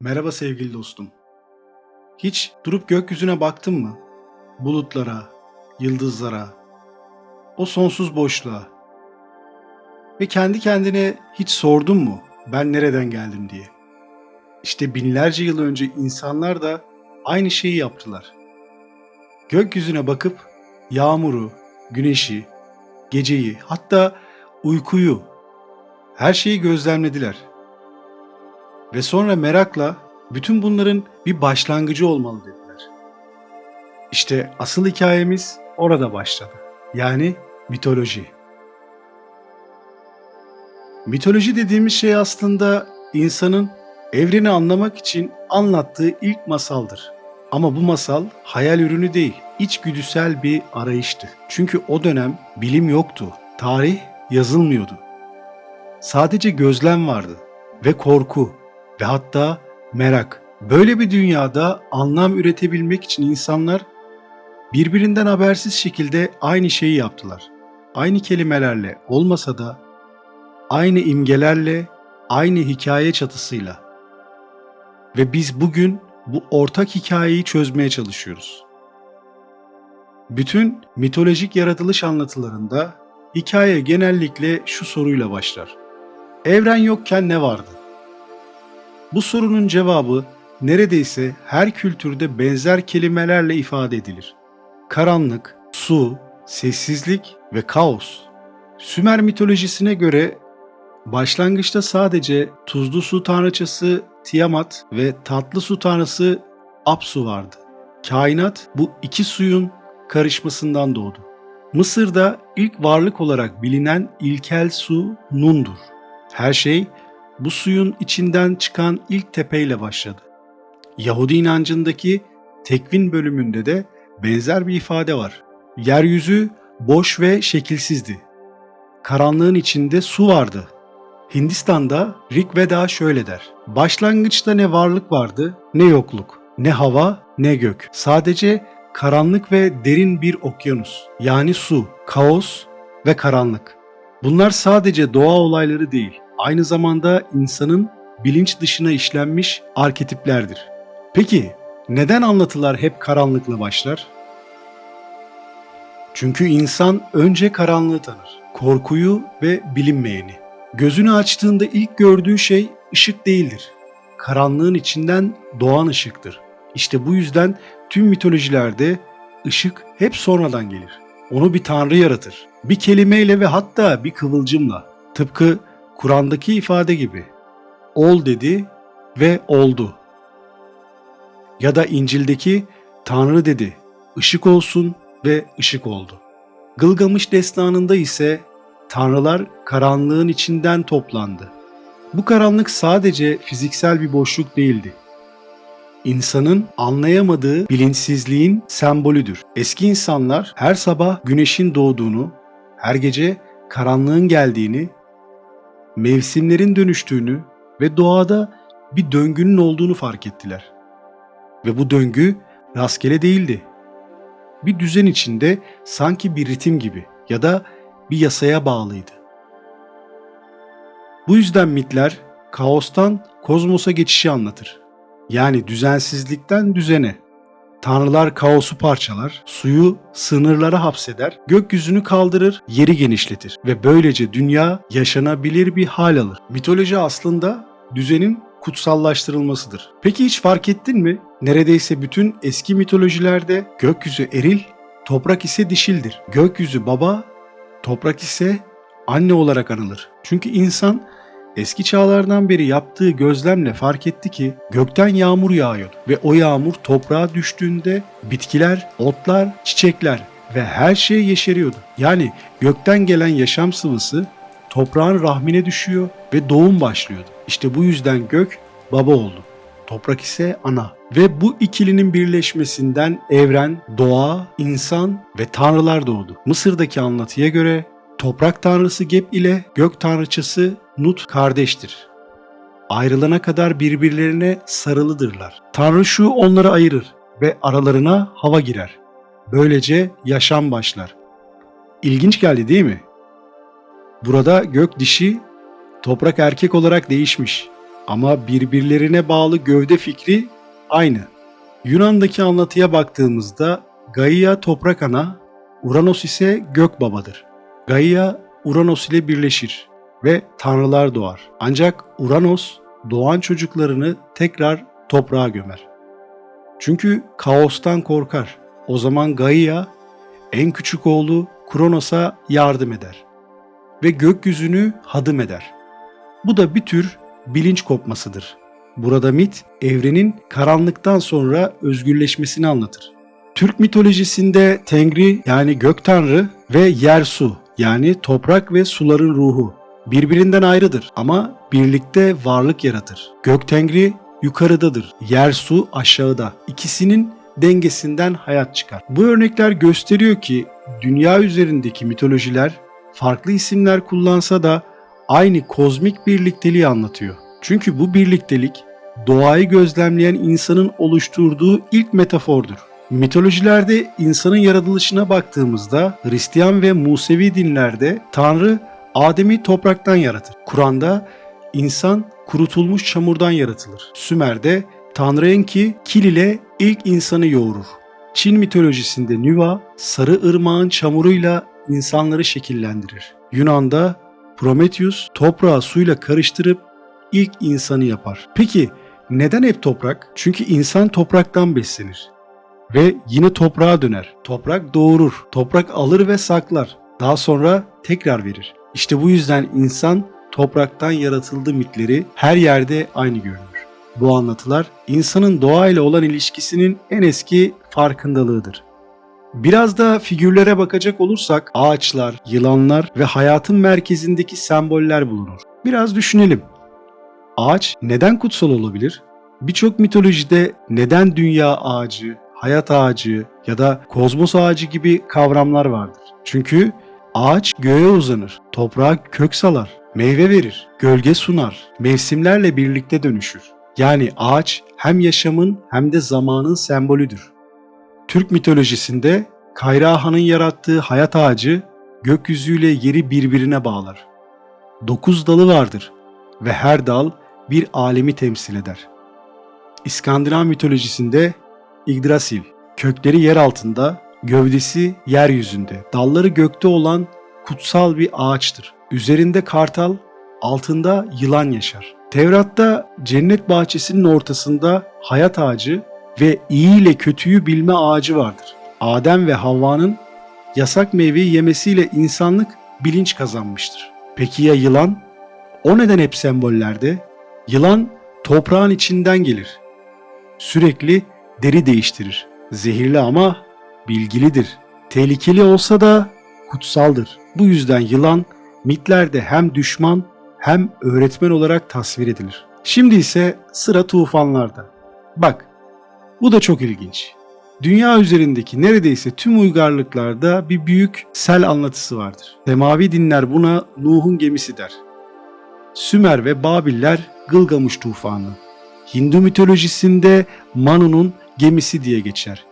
Merhaba sevgili dostum. Hiç durup gökyüzüne baktın mı? Bulutlara, yıldızlara, o sonsuz boşluğa. Ve kendi kendine hiç sordun mu ben nereden geldim diye? İşte binlerce yıl önce insanlar da aynı şeyi yaptılar. Gökyüzüne bakıp yağmuru, güneşi, geceyi, hatta uykuyu, her şeyi gözlemlediler. Ve sonra merakla bütün bunların bir başlangıcı olmalı dediler. İşte asıl hikayemiz orada başladı. Yani mitoloji. Mitoloji dediğimiz şey aslında insanın evreni anlamak için anlattığı ilk masaldır. Ama bu masal hayal ürünü değil, içgüdüsel bir arayıştı. Çünkü o dönem bilim yoktu, tarih yazılmıyordu. Sadece gözlem vardı ve korku ve hatta merak. Böyle bir dünyada anlam üretebilmek için insanlar birbirinden habersiz şekilde aynı şeyi yaptılar. Aynı kelimelerle olmasa da aynı imgelerle, aynı hikaye çatısıyla. Ve biz bugün bu ortak hikayeyi çözmeye çalışıyoruz. Bütün mitolojik yaratılış anlatılarında hikaye genellikle şu soruyla başlar. Evren yokken ne vardı? Bu sorunun cevabı neredeyse her kültürde benzer kelimelerle ifade edilir. Karanlık, su, sessizlik ve kaos. Sümer mitolojisine göre başlangıçta sadece tuzlu su tanrıçası Tiamat ve tatlı su tanrısı Apsu vardı. Kainat bu iki suyun karışmasından doğdu. Mısır'da ilk varlık olarak bilinen ilkel su Nun'dur. Her şey bu suyun içinden çıkan ilk tepeyle başladı. Yahudi inancındaki tekvin bölümünde de benzer bir ifade var. Yeryüzü boş ve şekilsizdi. Karanlığın içinde su vardı. Hindistan'da Rig Veda şöyle der. Başlangıçta ne varlık vardı ne yokluk, ne hava ne gök. Sadece karanlık ve derin bir okyanus. Yani su, kaos ve karanlık. Bunlar sadece doğa olayları değil, aynı zamanda insanın bilinç dışına işlenmiş arketiplerdir. Peki neden anlatılar hep karanlıkla başlar? Çünkü insan önce karanlığı tanır, korkuyu ve bilinmeyeni. Gözünü açtığında ilk gördüğü şey ışık değildir. Karanlığın içinden doğan ışıktır. İşte bu yüzden tüm mitolojilerde ışık hep sonradan gelir. Onu bir tanrı yaratır. Bir kelimeyle ve hatta bir kıvılcımla. Tıpkı Kur'an'daki ifade gibi. Ol dedi ve oldu. Ya da İncil'deki Tanrı dedi, ışık olsun ve ışık oldu. Gılgamış destanında ise tanrılar karanlığın içinden toplandı. Bu karanlık sadece fiziksel bir boşluk değildi. İnsanın anlayamadığı bilinçsizliğin sembolüdür. Eski insanlar her sabah güneşin doğduğunu, her gece karanlığın geldiğini, mevsimlerin dönüştüğünü ve doğada bir döngünün olduğunu fark ettiler. Ve bu döngü rastgele değildi. Bir düzen içinde sanki bir ritim gibi ya da bir yasaya bağlıydı. Bu yüzden mitler kaostan kozmosa geçişi anlatır. Yani düzensizlikten düzene. Tanrılar kaosu parçalar, suyu sınırlara hapseder, gökyüzünü kaldırır, yeri genişletir ve böylece dünya yaşanabilir bir hal alır. Mitoloji aslında düzenin kutsallaştırılmasıdır. Peki hiç fark ettin mi? Neredeyse bütün eski mitolojilerde gökyüzü eril, toprak ise dişildir. Gökyüzü baba, toprak ise anne olarak anılır. Çünkü insan eski çağlardan beri yaptığı gözlemle fark etti ki gökten yağmur yağıyordu ve o yağmur toprağa düştüğünde bitkiler, otlar, çiçekler ve her şey yeşeriyordu. Yani gökten gelen yaşam sıvısı toprağın rahmine düşüyor ve doğum başlıyordu. İşte bu yüzden gök baba oldu. Toprak ise ana. Ve bu ikilinin birleşmesinden evren, doğa, insan ve tanrılar doğdu. Mısır'daki anlatıya göre toprak tanrısı Geb ile gök tanrıçası Nut kardeştir. Ayrılana kadar birbirlerine sarılıdırlar. Tanrı şu onları ayırır ve aralarına hava girer. Böylece yaşam başlar. İlginç geldi değil mi? Burada gök dişi, toprak erkek olarak değişmiş. Ama birbirlerine bağlı gövde fikri aynı. Yunan'daki anlatıya baktığımızda Gaia toprak ana, Uranos ise gök babadır. Gaia Uranos ile birleşir ve tanrılar doğar. Ancak Uranos doğan çocuklarını tekrar toprağa gömer. Çünkü kaostan korkar. O zaman Gaia en küçük oğlu Kronos'a yardım eder ve gökyüzünü hadım eder. Bu da bir tür bilinç kopmasıdır. Burada mit evrenin karanlıktan sonra özgürleşmesini anlatır. Türk mitolojisinde Tengri yani gök tanrı ve yer su yani toprak ve suların ruhu birbirinden ayrıdır ama birlikte varlık yaratır. Gök Tengri yukarıdadır, yer su aşağıda. İkisinin dengesinden hayat çıkar. Bu örnekler gösteriyor ki dünya üzerindeki mitolojiler farklı isimler kullansa da aynı kozmik birlikteliği anlatıyor. Çünkü bu birliktelik doğayı gözlemleyen insanın oluşturduğu ilk metafordur. Mitolojilerde insanın yaratılışına baktığımızda Hristiyan ve Musevi dinlerde Tanrı Adem'i topraktan yaratır. Kur'an'da insan kurutulmuş çamurdan yaratılır. Sümer'de Tanrı Enki kil ile ilk insanı yoğurur. Çin mitolojisinde Nüva sarı ırmağın çamuruyla insanları şekillendirir. Yunan'da Prometheus toprağı suyla karıştırıp ilk insanı yapar. Peki neden hep toprak? Çünkü insan topraktan beslenir ve yine toprağa döner. Toprak doğurur, toprak alır ve saklar. Daha sonra tekrar verir. İşte bu yüzden insan topraktan yaratıldı mitleri her yerde aynı görünür. Bu anlatılar insanın doğayla olan ilişkisinin en eski farkındalığıdır. Biraz da figürlere bakacak olursak ağaçlar, yılanlar ve hayatın merkezindeki semboller bulunur. Biraz düşünelim. Ağaç neden kutsal olabilir? Birçok mitolojide neden dünya ağacı, hayat ağacı ya da kozmos ağacı gibi kavramlar vardır. Çünkü ağaç göğe uzanır, toprağa kök salar, meyve verir, gölge sunar, mevsimlerle birlikte dönüşür. Yani ağaç hem yaşamın hem de zamanın sembolüdür. Türk mitolojisinde Kayrahan'ın yarattığı hayat ağacı gökyüzüyle yeri birbirine bağlar. Dokuz dalı vardır ve her dal bir alemi temsil eder. İskandinav mitolojisinde Yggdrasil, kökleri yer altında, gövdesi yeryüzünde, dalları gökte olan kutsal bir ağaçtır. Üzerinde kartal, altında yılan yaşar. Tevrat'ta cennet bahçesinin ortasında hayat ağacı ve iyi ile kötüyü bilme ağacı vardır. Adem ve Havva'nın yasak meyveyi yemesiyle insanlık bilinç kazanmıştır. Peki ya yılan? O neden hep sembollerde? Yılan toprağın içinden gelir. Sürekli deri değiştirir. Zehirli ama bilgilidir. Tehlikeli olsa da kutsaldır. Bu yüzden yılan mitlerde hem düşman hem öğretmen olarak tasvir edilir. Şimdi ise sıra tufanlarda. Bak, bu da çok ilginç. Dünya üzerindeki neredeyse tüm uygarlıklarda bir büyük sel anlatısı vardır. Semavi dinler buna Nuh'un gemisi der. Sümer ve Babiller Gılgamış tufanı. Hindu mitolojisinde Manu'nun gemisi diye geçer.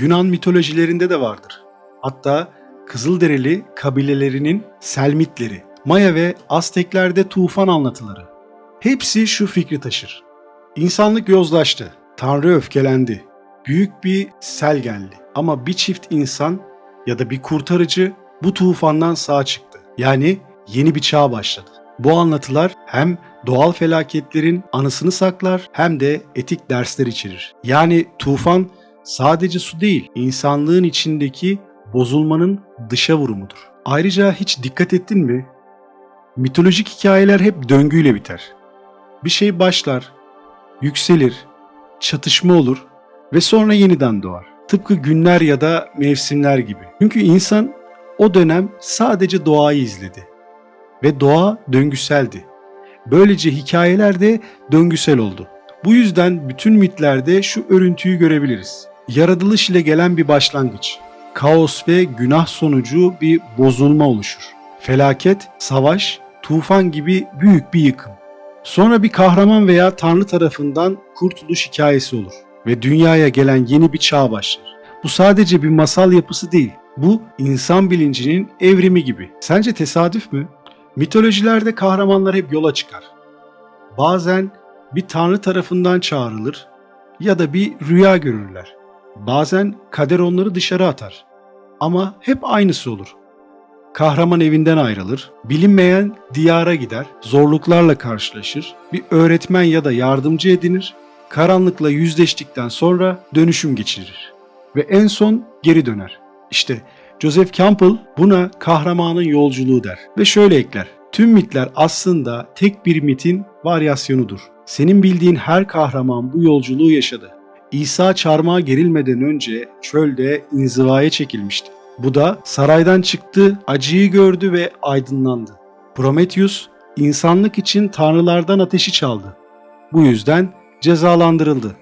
Yunan mitolojilerinde de vardır. Hatta Kızılderili kabilelerinin Selmitleri, Maya ve Azteklerde tufan anlatıları. Hepsi şu fikri taşır. İnsanlık yozlaştı, Tanrı öfkelendi, büyük bir sel geldi. Ama bir çift insan ya da bir kurtarıcı bu tufandan sağ çıktı. Yani yeni bir çağ başladı. Bu anlatılar hem doğal felaketlerin anısını saklar hem de etik dersler içerir. Yani tufan sadece su değil, insanlığın içindeki bozulmanın dışa vurumudur. Ayrıca hiç dikkat ettin mi? Mitolojik hikayeler hep döngüyle biter. Bir şey başlar, yükselir, çatışma olur ve sonra yeniden doğar. Tıpkı günler ya da mevsimler gibi. Çünkü insan o dönem sadece doğayı izledi ve doğa döngüseldi. Böylece hikayeler de döngüsel oldu. Bu yüzden bütün mitlerde şu örüntüyü görebiliriz. Yaratılış ile gelen bir başlangıç. Kaos ve günah sonucu bir bozulma oluşur. Felaket, savaş, tufan gibi büyük bir yıkım. Sonra bir kahraman veya tanrı tarafından kurtuluş hikayesi olur ve dünyaya gelen yeni bir çağ başlar. Bu sadece bir masal yapısı değil. Bu insan bilincinin evrimi gibi. Sence tesadüf mü? Mitolojilerde kahramanlar hep yola çıkar. Bazen bir tanrı tarafından çağrılır ya da bir rüya görürler. Bazen kader onları dışarı atar. Ama hep aynısı olur. Kahraman evinden ayrılır, bilinmeyen diyara gider, zorluklarla karşılaşır, bir öğretmen ya da yardımcı edinir, karanlıkla yüzleştikten sonra dönüşüm geçirir ve en son geri döner. İşte Joseph Campbell buna kahramanın yolculuğu der ve şöyle ekler. Tüm mitler aslında tek bir mitin varyasyonudur. Senin bildiğin her kahraman bu yolculuğu yaşadı. İsa çarmıha gerilmeden önce çölde inzivaya çekilmişti. Bu da saraydan çıktı, acıyı gördü ve aydınlandı. Prometheus insanlık için tanrılardan ateşi çaldı. Bu yüzden cezalandırıldı.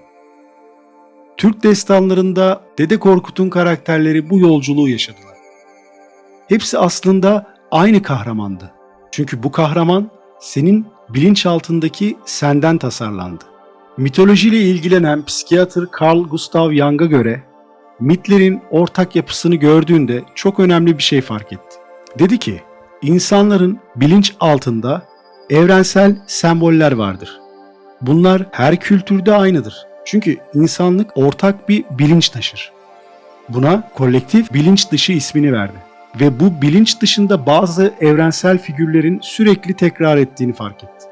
Türk destanlarında Dede Korkut'un karakterleri bu yolculuğu yaşadılar. Hepsi aslında aynı kahramandı. Çünkü bu kahraman senin bilinçaltındaki senden tasarlandı. Mitolojiyle ilgilenen psikiyatr Carl Gustav Jung'a göre mitlerin ortak yapısını gördüğünde çok önemli bir şey fark etti. Dedi ki, insanların bilinç altında evrensel semboller vardır. Bunlar her kültürde aynıdır. Çünkü insanlık ortak bir bilinç taşır. Buna kolektif bilinç dışı ismini verdi. Ve bu bilinç dışında bazı evrensel figürlerin sürekli tekrar ettiğini fark etti.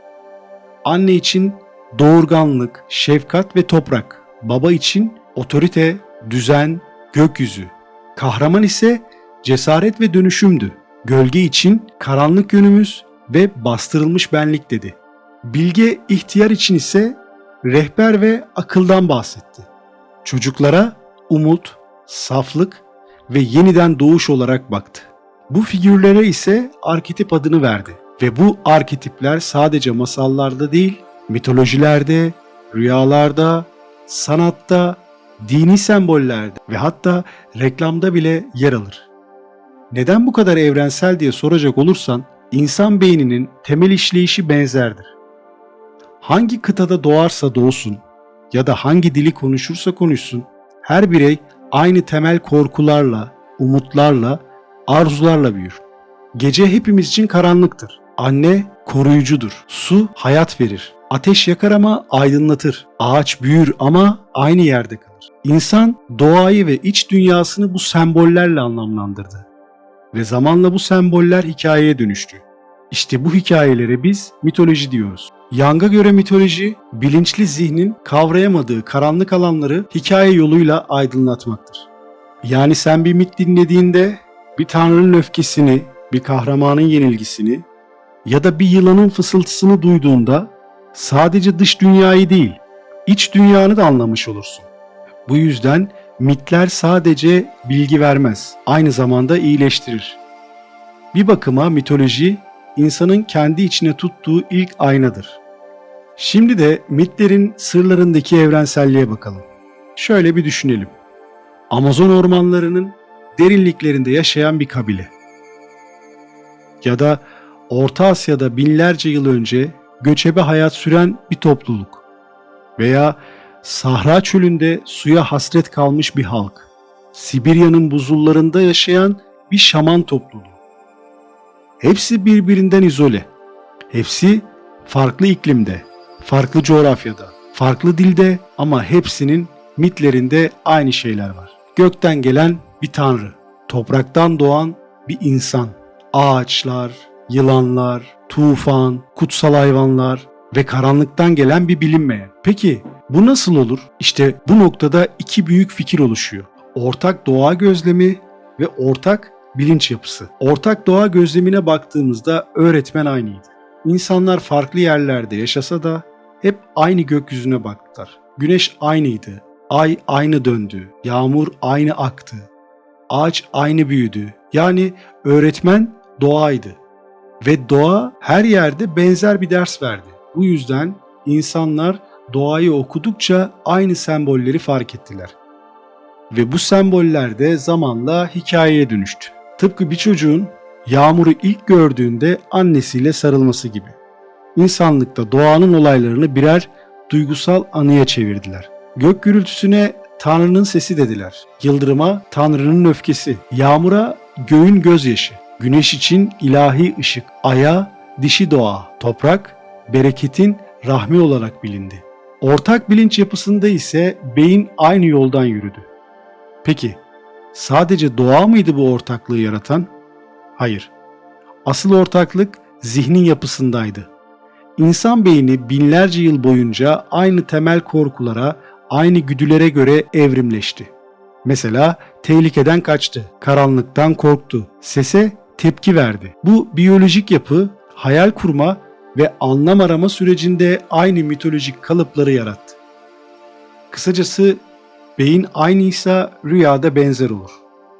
Anne için doğurganlık, şefkat ve toprak. Baba için otorite, düzen, gökyüzü. Kahraman ise cesaret ve dönüşümdü. Gölge için karanlık yönümüz ve bastırılmış benlik dedi. Bilge ihtiyar için ise rehber ve akıldan bahsetti. Çocuklara umut, saflık ve yeniden doğuş olarak baktı. Bu figürlere ise arketip adını verdi ve bu arketipler sadece masallarda değil, mitolojilerde, rüyalarda, sanatta, dini sembollerde ve hatta reklamda bile yer alır. Neden bu kadar evrensel diye soracak olursan, insan beyninin temel işleyişi benzerdir. Hangi kıtada doğarsa doğsun ya da hangi dili konuşursa konuşsun, her birey aynı temel korkularla, umutlarla, arzularla büyür. Gece hepimiz için karanlıktır. Anne koruyucudur. Su hayat verir. Ateş yakar ama aydınlatır. Ağaç büyür ama aynı yerde kalır. İnsan doğayı ve iç dünyasını bu sembollerle anlamlandırdı. Ve zamanla bu semboller hikayeye dönüştü. İşte bu hikayelere biz mitoloji diyoruz. Young'a göre mitoloji, bilinçli zihnin kavrayamadığı karanlık alanları hikaye yoluyla aydınlatmaktır. Yani sen bir mit dinlediğinde bir tanrının öfkesini, bir kahramanın yenilgisini ya da bir yılanın fısıltısını duyduğunda sadece dış dünyayı değil, iç dünyanı da anlamış olursun. Bu yüzden mitler sadece bilgi vermez, aynı zamanda iyileştirir. Bir bakıma mitoloji insanın kendi içine tuttuğu ilk aynadır. Şimdi de mitlerin sırlarındaki evrenselliğe bakalım. Şöyle bir düşünelim. Amazon ormanlarının derinliklerinde yaşayan bir kabile. Ya da Orta Asya'da binlerce yıl önce göçebe hayat süren bir topluluk. Veya Sahra çölünde suya hasret kalmış bir halk. Sibirya'nın buzullarında yaşayan bir şaman topluluğu. Hepsi birbirinden izole. Hepsi farklı iklimde, farklı coğrafyada, farklı dilde ama hepsinin mitlerinde aynı şeyler var. Gökten gelen bir tanrı, topraktan doğan bir insan, ağaçlar, yılanlar, tufan, kutsal hayvanlar ve karanlıktan gelen bir bilinmeyen. Peki bu nasıl olur? İşte bu noktada iki büyük fikir oluşuyor. Ortak doğa gözlemi ve ortak bilinç yapısı. Ortak doğa gözlemine baktığımızda öğretmen aynıydı. İnsanlar farklı yerlerde yaşasa da hep aynı gökyüzüne baktılar. Güneş aynıydı, ay aynı döndü, yağmur aynı aktı, ağaç aynı büyüdü. Yani öğretmen doğaydı ve doğa her yerde benzer bir ders verdi. Bu yüzden insanlar doğayı okudukça aynı sembolleri fark ettiler. Ve bu semboller de zamanla hikayeye dönüştü. Tıpkı bir çocuğun yağmuru ilk gördüğünde annesiyle sarılması gibi. İnsanlıkta doğanın olaylarını birer duygusal anıya çevirdiler. Gök gürültüsüne Tanrı'nın sesi dediler. Yıldırıma Tanrı'nın öfkesi, yağmura göğün gözyaşı, güneş için ilahi ışık, aya dişi doğa, toprak bereketin rahmi olarak bilindi. Ortak bilinç yapısında ise beyin aynı yoldan yürüdü. Peki, sadece doğa mıydı bu ortaklığı yaratan? Hayır. Asıl ortaklık zihnin yapısındaydı. İnsan beyni binlerce yıl boyunca aynı temel korkulara, aynı güdülere göre evrimleşti. Mesela tehlikeden kaçtı, karanlıktan korktu, sese tepki verdi. Bu biyolojik yapı hayal kurma ve anlam arama sürecinde aynı mitolojik kalıpları yarattı. Kısacası beyin aynıysa rüyada benzer olur.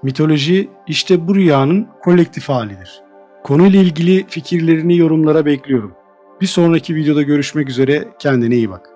Mitoloji işte bu rüyanın kolektif halidir. Konuyla ilgili fikirlerini yorumlara bekliyorum. Bir sonraki videoda görüşmek üzere kendine iyi bak.